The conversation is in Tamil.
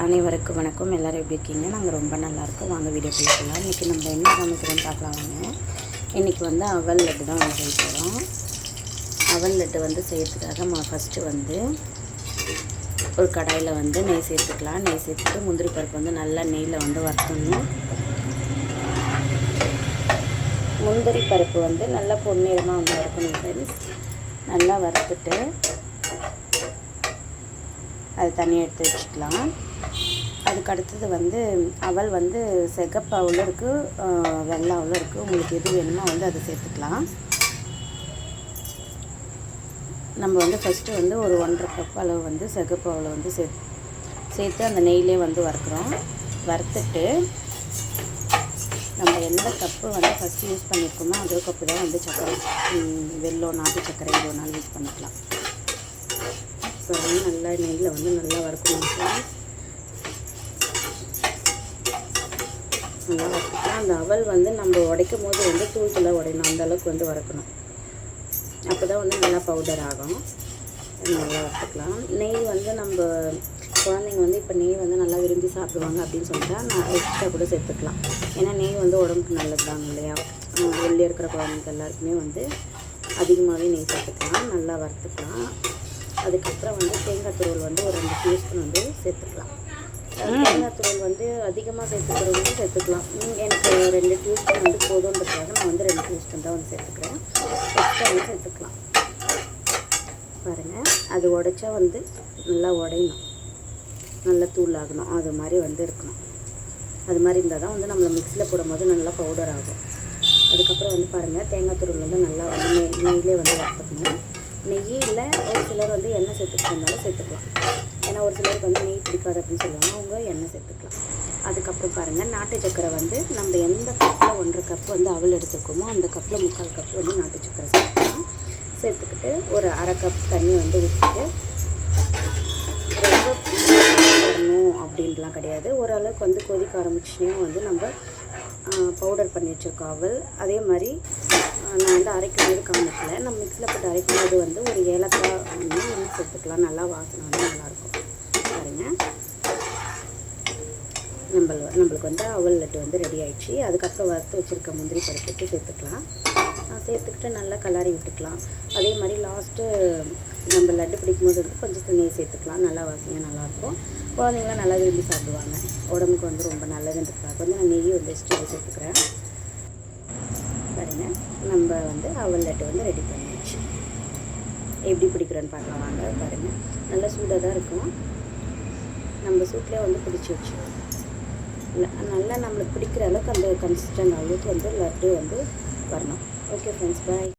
அனைவருக்கும் வணக்கம். எல்லோரும் எப்படி இருக்கீங்க? நாங்கள் ரொம்ப நல்லாயிருக்கோம் வாங்க வீடியோ போய்க்கலாம் இன்றைக்கி நம்ம என்ன சமைக்கிறோம்னு பார்க்கலாம் வாங்க. இன்றைக்கி வந்து அவல் லட்டு தான் வந்து செய்ய போகிறோம் அவல் லட்டு வந்து செய்யறதுக்காக மா ஃபஸ்ட்டு வந்து ஒரு கடாயில் வந்து நெய் சேர்த்துக்கலாம். நெய் சேர்த்துட்டு முந்திரி பருப்பு வந்து நல்லா நெய்யில் வந்து வறுத்தணும் முந்திரி பருப்பு வந்து நல்லா பொன்னிறமாக வந்து வறுக்கணும் ஃப்ரெண்ட்ஸ் நல்லா வறுத்துட்டு அது தனியாக எடுத்து வச்சுக்கலாம். அதுக்கு அடுத்தது வந்து அவல் வந்து செகப்பாவில் இருக்குது வெள்ளாவில் இருக்குது உங்களுக்கு எது வேணுமோ வந்து அதை சேர்த்துக்கலாம். நம்ம வந்து ஃபஸ்ட்டு வந்து ஒரு ஒன்றரை கப் அளவு வந்து செகப்பாவில் வந்து சே சேர்த்து அந்த நெய்லே வந்து வறுக்கிறோம். வறுத்துட்டு நம்ம எந்த கப்பு வந்து ஃபஸ்ட்டு யூஸ் பண்ணியிருக்கோமோ அதே கப்பு தான் வந்து சர்க்கரை வெள்ளம் நாட்டு சர்க்கரை ஒரு நாள் யூஸ் பண்ணிக்கலாம். இப்போ வந்து நல்லா நெய்யில் வந்து நல்லா வறுக்கணும். நல்லா வறுத்துக்கலாம் அந்த அவல் வந்து நம்ம உடைக்கும் போது வந்து தூள் தூளாக உடையணும் அந்தளவுக்கு வந்து வறுக்கணும். அப்போ தான் வந்து நல்லா பவுடர் ஆகும். நல்லா வறுத்துக்கலாம். நெய் வந்து நம்ம குழந்தைங்க வந்து இப்போ நெய் வந்து நல்லா விரும்பி சாப்பிடுவாங்க அப்படின்னு சொல்லிட்டா நான் எக்ஸ்ட்ரா கூட சேர்த்துக்கலாம். ஏன்னா நெய் வந்து உடம்புக்கு நல்லது தாங்க இல்லையா? வெளியே இருக்கிற குழந்தைங்க எல்லாருக்குமே வந்து அதிகமாகவே நெய் சேர்த்துக்கலாம். நல்லா வறுத்துக்கலாம். அதுக்கப்புறம் வந்து தேங்காய் துருவல் வந்து ஒரு ரெண்டு டீஸ்பூன் வந்து சேர்த்துக்கலாம். தேங்காய் தூள் வந்து அதிகமாக சேர்த்துக்கிறவங்க சேர்த்துக்கலாம். எனக்கு ரெண்டு டீஸ்பூன் வந்து போதுன்றதுக்காக நான் வந்து ரெண்டு டீஸ்பூன் தான் வந்து சேர்த்துக்கிறேன். எக்ஸ்ட்ரா வந்து சேர்த்துக்கலாம். பாருங்கள் அது உடைச்சா வந்து நல்லா உடையணும். நல்லா தூள் ஆகணும். அது மாதிரி வந்து இருக்கணும். அது மாதிரி இருந்தால் தான் வந்து நம்மளை மிக்சியில் போடும்போது நல்லா பவுடர் ஆகும். அதுக்கப்புறம் வந்து பாருங்கள் தேங்காய் தூள் வந்து நல்லா வந்து நெய் நெய்யிலே வந்து வறுத்துக்கணும். நெய் இல்லை ஒரு சிலர் வந்து எண்ணெய் சேர்த்துக்கிட்டு சேர்த்துக்கலாம். ஏன்னா ஒரு சிலருக்கு வந்து நெய் பிடிக்காது அப்படின்னு சொல்லுவாங்க. அவங்க எண்ணெய் சேர்த்துக்கலாம். அதுக்கப்புறம் பாருங்கள் நாட்டு சக்கரை வந்து நம்ம எந்த கப்பில் ஒன்றரை கப் வந்து அவள் எடுத்துருக்கோமோ அந்த கப்பில் முக்கால் கப் வந்து நாட்டு சக்கரை சேர்த்துக்கலாம். சேர்த்துக்கிட்டு ஒரு அரை கப் தண்ணி வந்து ஊற்றிட்டு அப்படின்லாம் கிடையாது. ஓரளவுக்கு வந்து கொதிக்க ஆரம்பிச்சுனே வந்து நம்ம பவுடர் பண்ணி வச்சுருக்கோம் அவல் அதே மாதிரி நான் வந்து அரைக்கும் போது காமிக்கல நம்ம மிக்ஸில் போட்டு அரைக்கும் போது வந்து ஒரு ஏலக்காய் வந்து இன்னும் சேர்த்துக்கலாம் நல்லா வாசனை வந்து நல்லாயிருக்கும். பாருங்க. நம்ம நம்மளுக்கு வந்து அவல் லட்டு வந்து ரெடி ஆயிடுச்சு. அதுக்கப்புறம் வறுத்து வச்சுருக்க முந்திரி பருப்பு சேர்த்துக்கலாம். சேர்த்துக்கிட்டு நல்லா கலாரி விட்டுக்கலாம். அதே மாதிரி லாஸ்ட்டு நம்ம லட்டு பிடிக்கும் போது வந்து கொஞ்சம் தண்ணியை சேர்த்துக்கலாம். நல்லா வாசனையாக நல்லாயிருக்கும். குழந்தைங்களாம் நல்லா விரும்பி சாப்பிடுவாங்க. உடம்புக்கு வந்து ரொம்ப நல்லதுன்றதுக்காக வந்து நான் நெய் வந்து எக்ஸ்ட்ரா சேர்த்துக்கிறேன். பாருங்கள் நம்ம வந்து அவல் லட்டு வந்து ரெடி பண்ணியாச்சு. எப்படி பிடிக்கிறோன்னு பார்க்கலாம். வாங்க பாருங்கள் நல்லா சூடாக தான் இருக்கும். நம்ம சூட்லேயே வந்து பிடிச்சி வச்சுருவோம் நல்லா நம்மளுக்கு பிடிக்கிற அளவுக்கு அந்த கன்சிஸ்டன்ட் அளவுக்கு வந்து லட்டு வந்து வரணும். Okay friends bye